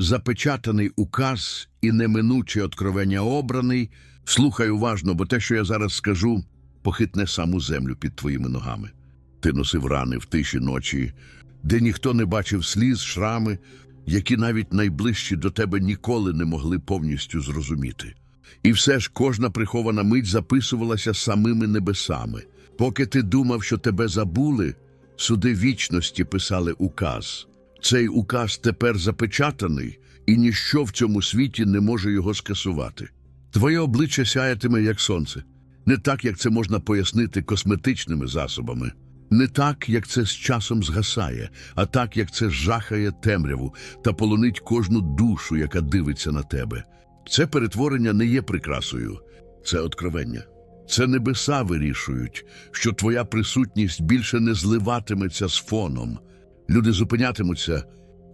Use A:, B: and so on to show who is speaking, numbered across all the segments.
A: запечатаний указ і неминуче откровення обраний. Слухай уважно, бо те, що я зараз скажу, похитне саму землю під твоїми ногами. Ти носив рани в тиші ночі, де ніхто не бачив сліз, шрами, які навіть найближчі до тебе ніколи не могли повністю зрозуміти. І все ж кожна прихована мить записувалася самими небесами. Поки ти думав, що тебе забули, суди вічності писали указ. Цей указ тепер запечатаний, і ніщо в цьому світі не може його скасувати. Твоє обличчя сяятиме, як сонце, не так, як це можна пояснити косметичними засобами, не так, як це з часом згасає, а так, як це жахає темряву та полонить кожну душу, яка дивиться на тебе. Це перетворення не є прикрасою, це откровення. Це небеса вирішують, що твоя присутність більше не зливатиметься з фоном. Люди зупинятимуться,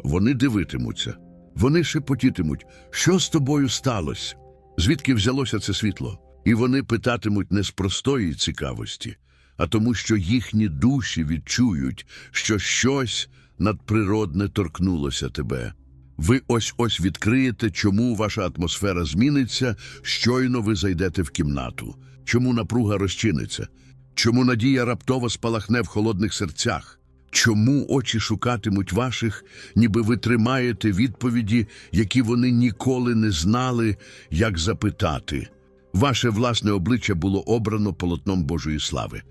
A: вони дивитимуться, вони шепотітимуть, що з тобою сталося, звідки взялося це світло, і вони питатимуть не з простої цікавості, а тому, що їхні душі відчують, що щось надприродне торкнулося тебе. Ви ось ось відкриєте, чому ваша атмосфера зміниться, щойно ви зайдете в кімнату, чому напруга розчиниться, чому надія раптово спалахне в холодних серцях, чому очі шукатимуть ваших, ніби ви тримаєте відповіді, які вони ніколи не знали, як запитати. Ваше власне обличчя було обрано полотном Божої слави,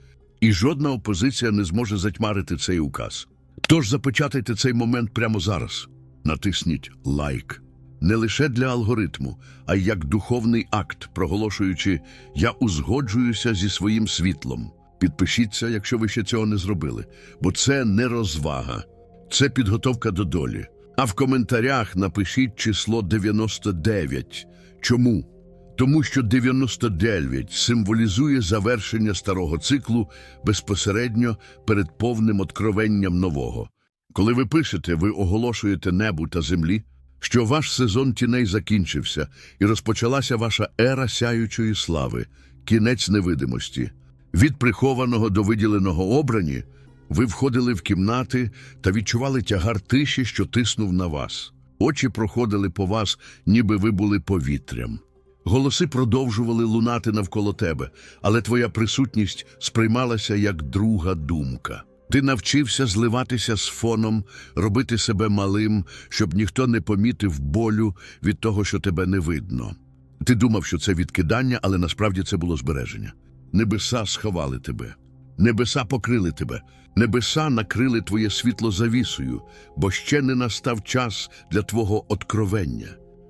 A: і жодна опозиція не зможе затьмарити цей указ. Тож запечатайте цей момент прямо зараз. Натисніть лайк не лише для алгоритму, а й як духовний акт, проголошуючи Я узгоджуюся зі своїм світлом. Підпишіться, якщо ви ще цього не зробили, бо це не розвага, це підготовка до долі. А в коментарях напишіть число 99. Чому? Тому що 99 символізує завершення старого циклу безпосередньо перед повним откровенням нового. Коли ви пишете, ви оголошуєте небу та землі, що ваш сезон тіней закінчився і розпочалася ваша ера сяючої слави, кінець невидимості. Від прихованого до виділеного обрані ви входили в кімнати та відчували тягар тиші, що тиснув на вас. Очі проходили по вас, ніби ви були повітрям. Голоси продовжували лунати навколо тебе, але твоя присутність сприймалася як друга думка. Ти навчився зливатися з фоном, робити себе малим, щоб ніхто не помітив болю від того, що тебе не видно. Ти думав, що це відкидання, але насправді це було збереження. Небеса сховали тебе, небеса покрили тебе, небеса накрили твоє світло завісою, бо ще не настав час для твого откровення.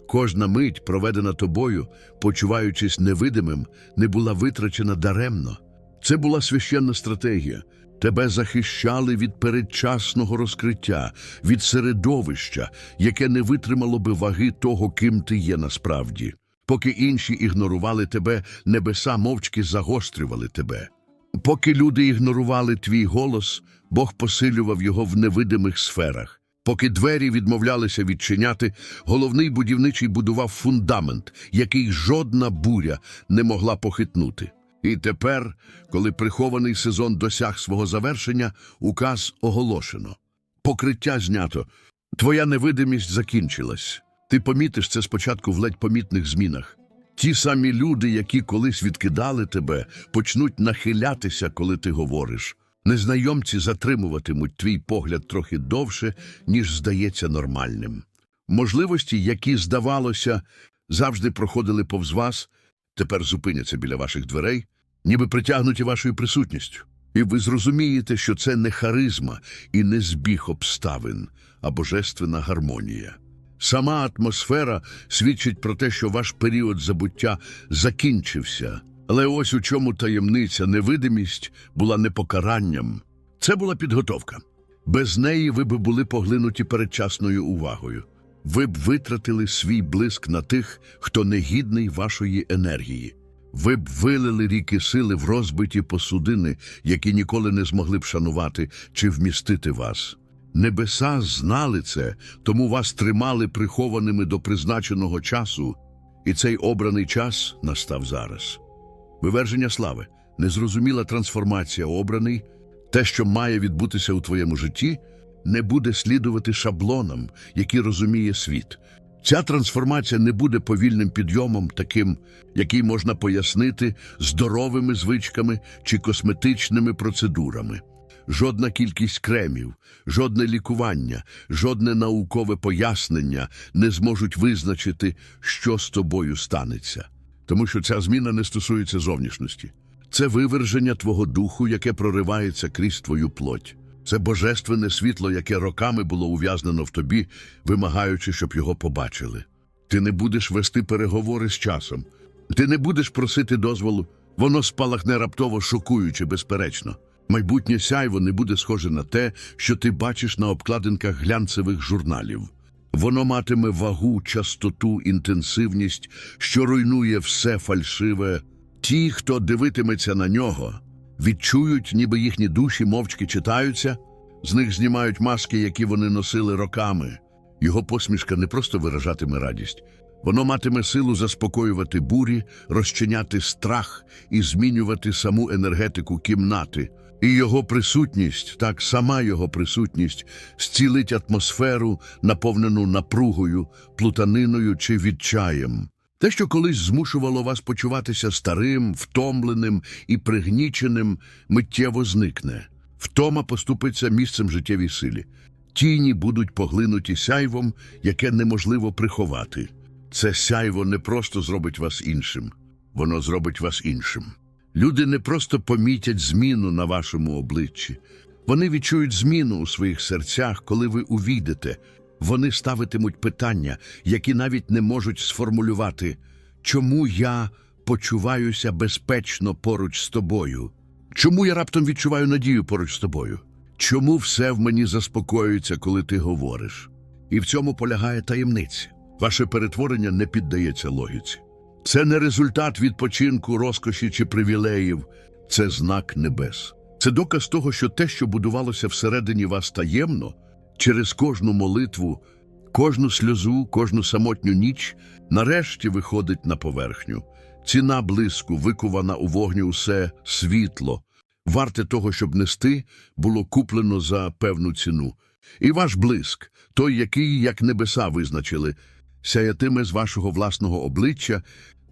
A: Кожна мить, проведена тобою, почуваючись невидимим, не була витрачена даремно. Це була священна стратегія. Тебе захищали від передчасного розкриття, від середовища, яке не витримало би ваги того, ким ти є насправді. Поки інші ігнорували тебе, небеса мовчки загострювали тебе. Поки люди ігнорували твій голос, Бог посилював його в невидимих сферах. Поки двері відмовлялися відчиняти, головний будівничий будував фундамент, який жодна буря не могла похитнути. І тепер, коли прихований сезон досяг свого завершення, указ оголошено. Покриття знято. Твоя невидимість закінчилась. Ти помітиш це спочатку в ледь помітних змінах. Ті самі люди, які колись відкидали тебе, почнуть нахилятися, коли ти говориш. Незнайомці затримуватимуть твій погляд трохи довше, ніж здається нормальним. Можливості, які, здавалося, завжди проходили повз вас, тепер зупиняться біля ваших дверей, ніби притягнуті вашою присутністю. І ви зрозумієте, що це не харизма і не збіг обставин, а божественна гармонія. Сама атмосфера свідчить про те, що ваш період забуття закінчився. Але ось у чому таємниця, невидимість була не покаранням. Це була підготовка. Без неї ви б були поглинуті передчасною увагою. Ви б витратили свій блиск на тих, хто не гідний вашої енергії. Ви б вилили ріки сили в розбиті посудини, які ніколи не змогли б шанувати чи вмістити вас. Небеса знали це, тому вас тримали прихованими до призначеного часу, і цей обраний час настав зараз. Виверження слави, незрозуміла трансформація обраний, те, що має відбутися у твоєму житті, не буде слідувати шаблонам, які розуміє світ. Ця трансформація не буде повільним підйомом, таким, який можна пояснити здоровими звичками чи косметичними процедурами. Жодна кількість кремів, жодне лікування, жодне наукове пояснення не зможуть визначити, що з тобою станеться. Тому що ця зміна не стосується зовнішності. Це виверження твого духу, яке проривається крізь твою плоть. Це божественне світло, яке роками було ув'язнено в тобі, вимагаючи, щоб його побачили. Ти не будеш вести переговори з часом. Ти не будеш просити дозволу. Воно спалахне раптово шокуюче, безперечно. Майбутнє сяйво не буде схоже на те, що ти бачиш на обкладинках глянцевих журналів. Воно матиме вагу, частоту, інтенсивність, що руйнує все фальшиве. Ті, хто дивитиметься на нього, відчують, ніби їхні душі мовчки читаються, з них знімають маски, які вони носили роками. Його посмішка не просто виражатиме радість, воно матиме силу заспокоювати бурі, розчиняти страх і змінювати саму енергетику кімнати. І його присутність, так сама його присутність, зцілить атмосферу, наповнену напругою, плутаниною чи відчаєм. Те, що колись змушувало вас почуватися старим, втомленим і пригніченим, миттєво зникне. Втома поступиться місцем життєвій силі. Тіні будуть поглинуті сяйвом, яке неможливо приховати. Це сяйво не просто зробить вас іншим, воно зробить вас іншим. Люди не просто помітять зміну на вашому обличчі, вони відчують зміну у своїх серцях, коли ви увійдете. Вони ставитимуть питання, які навіть не можуть сформулювати, чому я почуваюся безпечно поруч з тобою? Чому я раптом відчуваю надію поруч з тобою? Чому все в мені заспокоюється, коли ти говориш? І в цьому полягає таємниця. Ваше перетворення не піддається логіці. Це не результат відпочинку, розкоші чи привілеїв, це знак небес. Це доказ того, що те, що будувалося всередині вас таємно, через кожну молитву, кожну сльозу, кожну самотню ніч, нарешті виходить на поверхню. Ціна блиску, викувана у вогні усе світло, варте того, щоб нести, було куплено за певну ціну. І ваш блиск, той, який, як небеса визначили, сяятиме з вашого власного обличчя,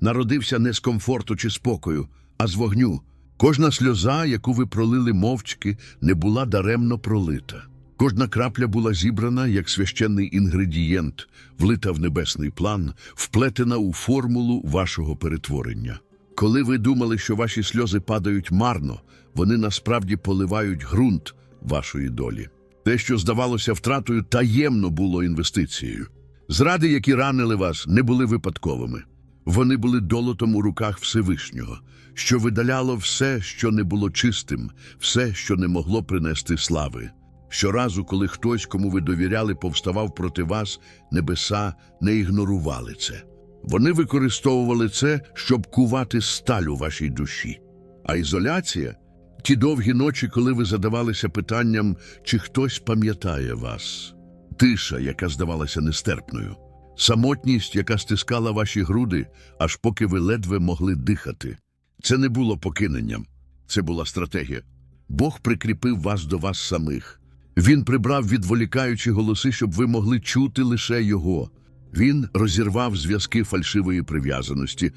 A: народився не з комфорту чи спокою, а з вогню. Кожна сльоза, яку ви пролили мовчки, не була даремно пролита. Кожна крапля була зібрана як священний інгредієнт, влита в небесний план, вплетена у формулу вашого перетворення. Коли ви думали, що ваші сльози падають марно, вони насправді поливають ґрунт вашої долі. Те, що здавалося втратою, таємно було інвестицією. Зради, які ранили вас, не були випадковими. Вони були долотом у руках Всевишнього, що видаляло все, що не було чистим, все, що не могло принести слави. Щоразу, коли хтось, кому ви довіряли, повставав проти вас, небеса не ігнорували це. Вони використовували це, щоб кувати сталь у вашій душі. А ізоляція ті довгі ночі, коли ви задавалися питанням, чи хтось пам'ятає вас, тиша, яка здавалася нестерпною, самотність, яка стискала ваші груди, аж поки ви ледве могли дихати. Це не було покиненням, це була стратегія. Бог прикріпив вас до вас самих. Він прибрав відволікаючі голоси, щоб ви могли чути лише його. Він розірвав зв'язки фальшивої прив'язаності,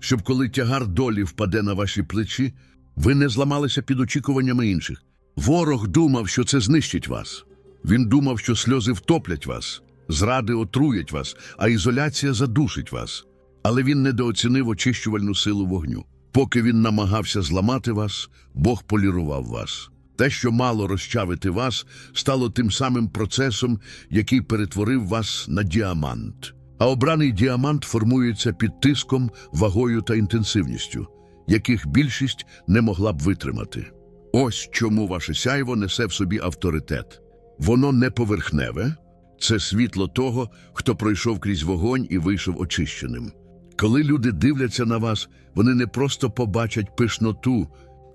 A: щоб коли тягар долі впаде на ваші плечі, ви не зламалися під очікуваннями інших. Ворог думав, що це знищить вас. Він думав, що сльози втоплять вас, зради отруять вас, а ізоляція задушить вас. Але він недооцінив очищувальну силу вогню. Поки він намагався зламати вас, Бог полірував вас. Те, що мало розчавити вас, стало тим самим процесом, який перетворив вас на діамант. А обраний діамант формується під тиском, вагою та інтенсивністю, яких більшість не могла б витримати. Ось чому ваше сяйво несе в собі авторитет. Воно не поверхневе, це світло того, хто пройшов крізь вогонь і вийшов очищеним. Коли люди дивляться на вас, вони не просто побачать пишноту,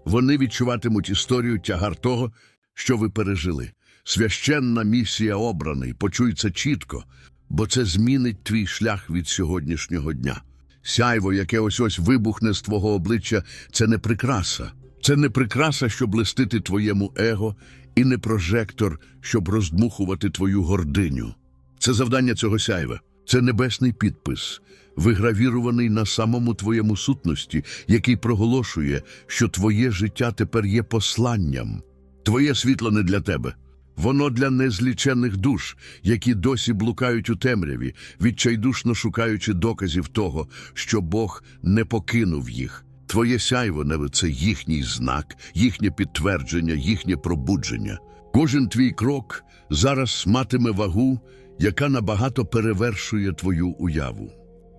A: вони відчуватимуть історію тягар того, що ви пережили. Священна місія обраний, це чітко, бо це змінить твій шлях від сьогоднішнього дня. Сяйво, яке ось ось вибухне з твого обличчя, це не прикраса. Це не прикраса, щоб блистити твоєму его і не прожектор, щоб роздмухувати твою гординю. Це завдання цього сяйва. Це небесний підпис, вигравірований на самому твоєму сутності, який проголошує, що твоє життя тепер є посланням. Твоє світло не для тебе. Воно для незлічених душ, які досі блукають у темряві, відчайдушно шукаючи доказів того, що Бог не покинув їх. Твоє сяйво небо – це їхній знак, їхнє підтвердження, їхнє пробудження. Кожен твій крок зараз матиме вагу, яка набагато перевершує твою уяву.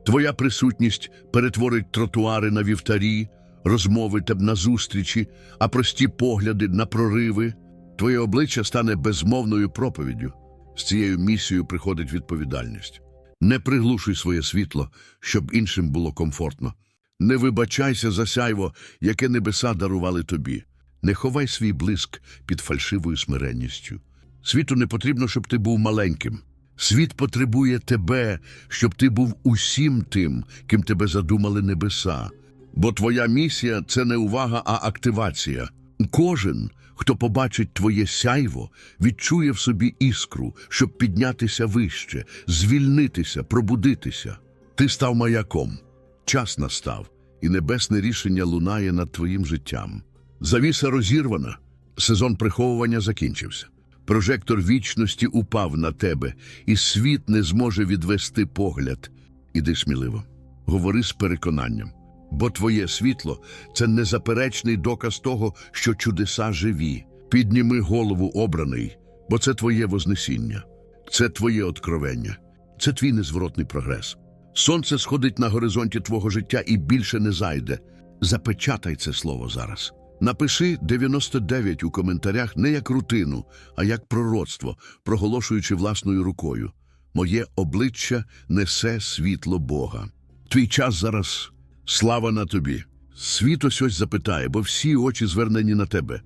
A: Твоя присутність перетворить тротуари на вівтарі, розмови теб на зустрічі, а прості погляди на прориви. Твоє обличчя стане безмовною проповіддю. З цією місією приходить відповідальність. Не приглушуй своє світло, щоб іншим було комфортно. Не вибачайся за сяйво, яке небеса дарували тобі. Не ховай свій блиск під фальшивою смиренністю. Світу не потрібно, щоб ти був маленьким. Світ потребує тебе, щоб ти був усім тим, ким тебе задумали небеса. Бо твоя місія це не увага, а активація. Кожен, хто побачить твоє сяйво, відчує в собі іскру, щоб піднятися вище, звільнитися, пробудитися. Ти став маяком. Час настав, і небесне рішення лунає над твоїм життям. Завіса розірвана, сезон приховування закінчився. Прожектор вічності упав на тебе, і світ не зможе відвести погляд. Іди сміливо, говори з переконанням, бо твоє світло це незаперечний доказ того, що чудеса живі. Підніми голову обраний, бо це твоє вознесіння, це твоє откровення, це твій незворотний прогрес. Сонце сходить на горизонті твого життя і більше не зайде. Запечатай це слово зараз. Напиши 99 у коментарях не як рутину, а як пророцтво, проголошуючи власною рукою. Моє обличчя несе світло Бога. Твій час зараз слава на тобі. Світ ось ось запитає, бо всі очі звернені на тебе.